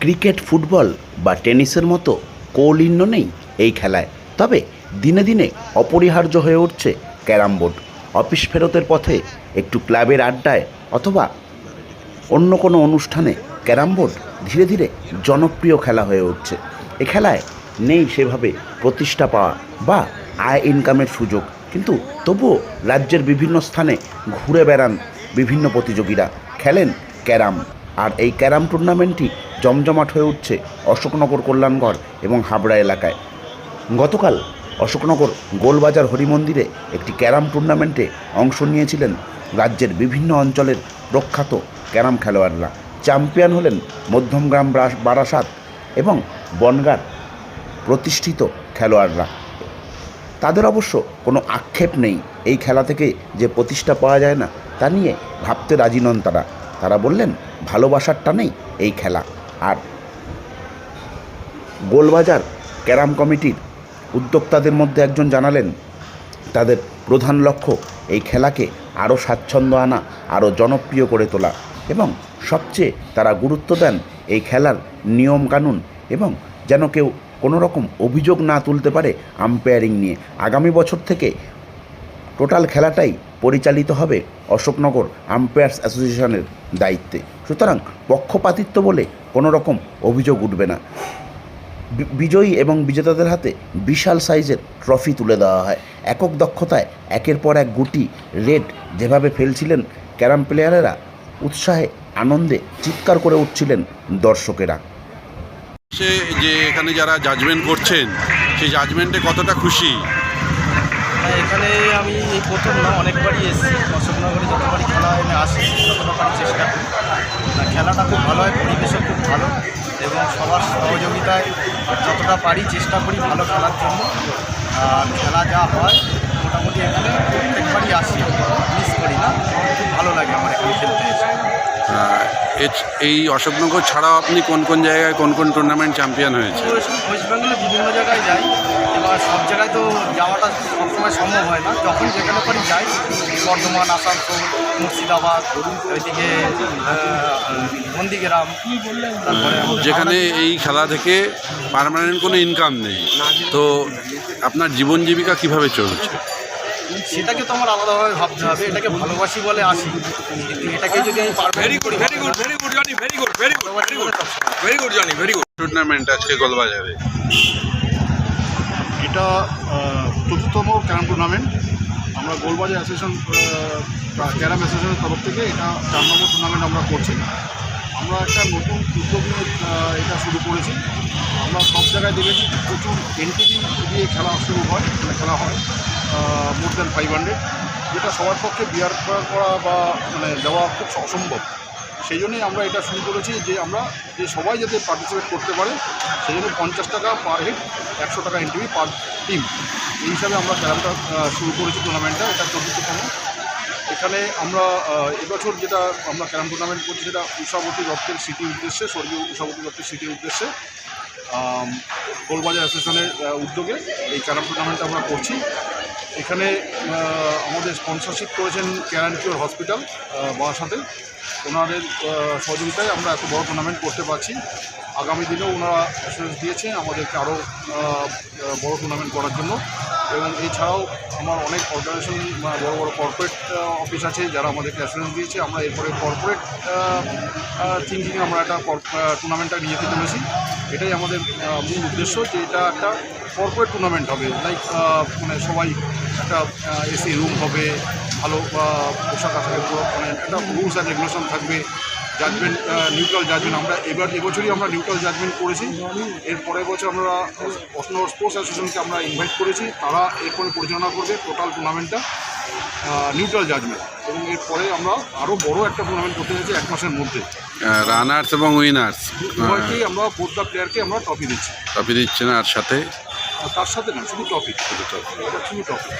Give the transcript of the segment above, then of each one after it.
Cricket, football বা টেনিসের মতো কৌলিন্য নেই এই খেলায়। তবে দিনে দিনে অপরিহার্য হয়ে উঠছে ক্যারাম বোর্ড। অফিস ফেরতের পথে একটু ক্লাবের আড্ডায় অথবা অন্য কোনো অনুষ্ঠানে ক্যারাম বোর্ড ধীরে ধীরে জনপ্রিয় খেলা হয়ে উঠছে। এ খেলায় নেই সেভাবে প্রতিষ্ঠা পাওয়া বা আয় ইনকামের সুযোগ। কিন্তু তবুও রাজ্যের বিভিন্ন স্থানে ঘুরে বেড়ান বিভিন্ন প্রতিযোগীরা। খেলেন ক্যারাম। আর এই ক্যারাম টুর্নামেন্টটি জমজমাট হয়ে উঠছে অশোকনগর কল্যাণগড় এবং হাবড়া এলাকায়। গতকাল অশোকনগর গোলবাজার হরিমন্দিরে একটি ক্যারাম টুর্নামেন্টে অংশ নিয়েছিলেন রাজ্যের বিভিন্ন অঞ্চলের প্রখ্যাত ক্যারাম খেলোয়াড়রা। চ্যাম্পিয়ন হলেন মধ্যমগ্রাম বারাসাত এবং বনগার প্রতিষ্ঠিত খেলোয়াড়রা। তাদের অবশ্য কোনো আক্ষেপ নেই। এই খেলা থেকে যে প্রতিষ্ঠা পাওয়া যায় না, তা নিয়ে ভাবতে রাজি নন তারা। তারা বললেন, ভালোবাসার টানেই এই খেলা। আর গোলবাজার ক্যারাম কমিটির উদ্যোক্তাদের মধ্যে একজন জানালেন, তাদের প্রধান লক্ষ্য এই খেলাকে আরও স্বাচ্ছন্দ্য আনা, আরও জনপ্রিয় করে তোলা এবং সবচেয়ে তারা গুরুত্ব দেন এই খেলার নিয়মকানুন এবং যেন কেউ কোনো রকম অভিযোগ না তুলতে পারে আম্পায়ারিং নিয়ে। আগামী বছর থেকে টোটাল খেলাটাই পরিচালিত হবে অশোকনগর আম্পায়ার্স অ্যাসোসিয়েশনের দায়িত্বে। সুতরাং পক্ষপাতিত্ব বলে কোনো রকম অভিযোগ উঠবে না। বিজয়ী এবং বিজেতাদের হাতে বিশাল সাইজের ট্রফি তুলে দেওয়া হয়। একক দক্ষতায় একের পর এক গুটি রেড যেভাবে ফেলছিলেন ক্যারাম প্লেয়ারেরা, উৎসাহে, আনন্দে চিৎকার করে উঠছিলেন দর্শকেরা। সে যে এখানে যারা জাজমেন্ট করছেন সেই জাজমেন্টে কতটা খুশি? এখানে আমি এই প্রথম না, অনেকবারই এসেছি। অশোকনগরে যতবারই খেলা হয়, আমি আসি যতবারই চেষ্টা করি। খেলাটা খুব ভালো হয়, পরিবেশও খুব ভালো। এবং সবার সহযোগিতায় যতটা পারি চেষ্টা করি ভালো খেলার জন্য। আর খেলা যা হয়, মোটামুটি এখানে প্রত্যেকবারই আসি। মিস করি না, খুব ভালো লাগে আমার এখানে খেলতে। এসে এই অশোকনগর ছাড়াও আপনি কোন কোন জায়গায় কোন কোন টুর্নামেন্ট চ্যাম্পিয়ন হয়েছে? ওয়েস্ট ওয়েস্ট বেঙ্গলে বিভিন্ন জায়গায় যাই এবার সব জায়গায় তো যাওয়াটা সবসময় সম্ভব হয় না। যখন যেখানে পারি যাই বর্ধমান আসানসোল মুর্শিদাবাদ আহ, নন্দীগ্রাম যেখানে এই খেলা থেকে পার্মানেন্ট কোনো ইনকাম নেই। তো আপনার জীবন জীবিকা কীভাবে চলছে? সেটাকে তো আমার আলাদাভাবে ভাবতে হবে এটাকে ভালোবাসি বলে আসি। কিন্তু এটাকে যদি আমি very good very good very good Johnny very good very good very good very good Johnny very good tournament আজকে গোলবাজারে। এটা চতুর্থতম ক্যারাম টুর্নামেন্ট। আমরা গোলবাজার অ্যাসোসিয়েশন ক্যারাম অ্যাসোসিয়েশনের তরফ থেকে এটা চার নম্বর টুর্নামেন্ট আমরা করছি। আমরা একটা নতুন উদ্যোগ নিয়ে এটা শুরু করেছি। আমরা সব জায়গায় দেখেছি প্রচুর এনটিভি দিয়ে খেলা শুরু হয় মানে খেলা হয়। মোর দ্যান ফাইভ হান্ড্রেড যেটা সবার পক্ষে বিয়ার করা বা মানে দেওয়া খুব অসম্ভব। সেই জন্যই আমরা এটা শুরু করেছি যে আমরা যে সবাই যাতে পার্টিসিপেট করতে পারে সেই জন্য পঞ্চাশ টাকা পার হেড একশো টাকা এন্ট্রি পার টিম এই হিসাবে আমরা আহ, শুরু করেছি টুর্নামেন্টটা এটা চতুর্থতম। এখানে আমরা এবছর যেটা আমরা ক্যারাম টুর্নামেন্ট করছি সেটা উষাবতী দত্তের স্মৃতির উদ্দেশ্যে স্বর্গীয় উষাবতী দত্তের স্মৃতির উদ্দেশ্যে গোলবাজার অ্যাসোসিয়েশনের উদ্যোগে এই ক্যারাম টুর্নামেন্টটা আমরা করছি। এখানে আমাদের স্পন্সরশিপ করেছেন ক্যারান কিওর হসপিটাল বারাসাতে ওনাদের সহযোগিতায় আমরা এত বড় টুর্নামেন্ট করতে পারছি। আগামী দিনেও ওনারা অ্যাসুরেন্স দিয়েছে আমাদেরকে আরও বড় টুর্নামেন্ট করার জন্য। এবং এছাড়াও আমার অনেক অর্গানাইজেশন বড় বড় কর্পোরেট অফিস আছে যারা আমাদেরকে অ্যাসুরেন্স দিয়েছে। আমরা এরপরে কর্পোরেট থিঙ্কিংয়ে আমরা একটা টুর্নামেন্টটা নিয়ে যেতে চলেছি। এটাই আমাদের মূল উদ্দেশ্য যে এটা একটা কর্পোরেট টুর্নামেন্ট হবে। লাইক মানে সবাই একটা এসি রুম হবে ভালো পোশাক আশাকের মানে একটা রুলস অ্যান্ড রেগুলেশন থাকবে। জাজমেন্ট নিউট্রাল জাজমেন্ট আমরা এবার এবছরই আমরা নিউট্রাল জাজমেন্ট করেছি। এর পরের বছর আমরা অসনগর স্পোর্টস অ্যাসোসিয়েশনকে আমরা ইনভাইট করেছি। তারা এরপরে পরিচালনা করবে টোটাল টুর্নামেন্টটা নিউট্রাল জাজমেন্ট এবং এরপরে আমরা আরও বড় একটা টুর্নামেন্ট করতে যাচ্ছি এক মাসের মধ্যে। রানার্স এবং উইনার্স আমরা বোধ দ্য প্লেয়ারকে আমরা ট্রফি দিচ্ছি। ট্রফি দিচ্ছেন আর সাথে? তার সাথে না শুধু টপিক শুধু টপিক এটা শুধু টপিক।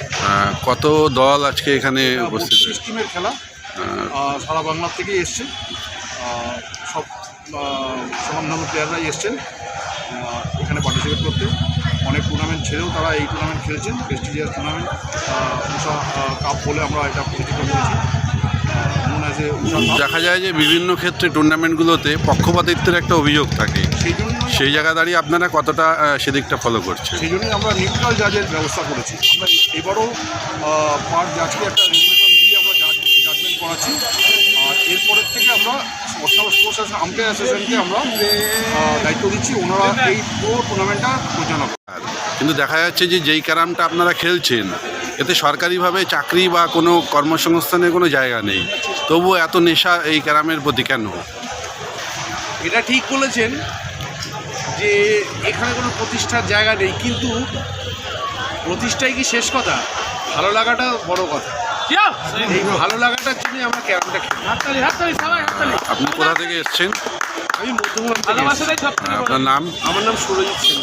কত দল আজকে এখানে উপস্থিত? পঁচিশ টিমের খেলা সারা বাংলার থেকেই এসছে। সব সমান্যান্য প্লেয়াররাই এসছেন। এখানে পার্টিসিপেট করতে। অনেক টুর্নামেন্ট ছেড়েও তারা এই টুর্নামেন্ট খেলেছেন প্রেস্টিজিয়াস টুর্নামেন্ট উষা কাপ বলে আমরা এটা পরিচিত করেছি। দেখা যায় যে বিভিন্ন ক্ষেত্রে টুর্নামেন্টগুলোতে পক্ষপাতিত্বের একটা অভিযোগ থাকে। সেই জন্য সেই জায়গা দাঁড়িয়ে আপনারা কতটা সেদিকটা ফলো করছেন? সেই জন্যই আমরা নিউট্রাল জাজের ব্যবস্থা করেছি। আমরা এবারও পার জাজকে একটা রেগুলেশন দিয়ে আমরা জাজমেন্ট করাচ্ছি। আর এরপরের থেকে আমরা স্পোর্টস আম্পায়ার অ্যাসোসিয়েশনকে আমরা দায়িত্ব দিচ্ছি। ওনারা এই পুরো টুর্নামেন্টটা পরিচালনা। কিন্তু দেখা যাচ্ছে যে যেই ক্যারামটা আপনারা খেলছেন এতে সরকারিভাবে চাকরি বা কোনো কর্মসংস্থানের কোনো জায়গা নেই। তবুও এত নেশা এই ক্যারামের প্রতি কেন? এটা ঠিক বলেছেন যে এখানে কোনো প্রতিষ্ঠার জায়গা নেই কিন্তু প্রতিষ্ঠাই কি শেষ কথা? ভালো লাগাটা বড় কথা। এই ভালো লাগাটার জন্য আমরা ক্যারামটা খেলি। আপনি কোথা থেকে এসছেন? আমি মধ্যমগ্রাম আপনার নাম? আমার নাম সুরজিৎ সেন।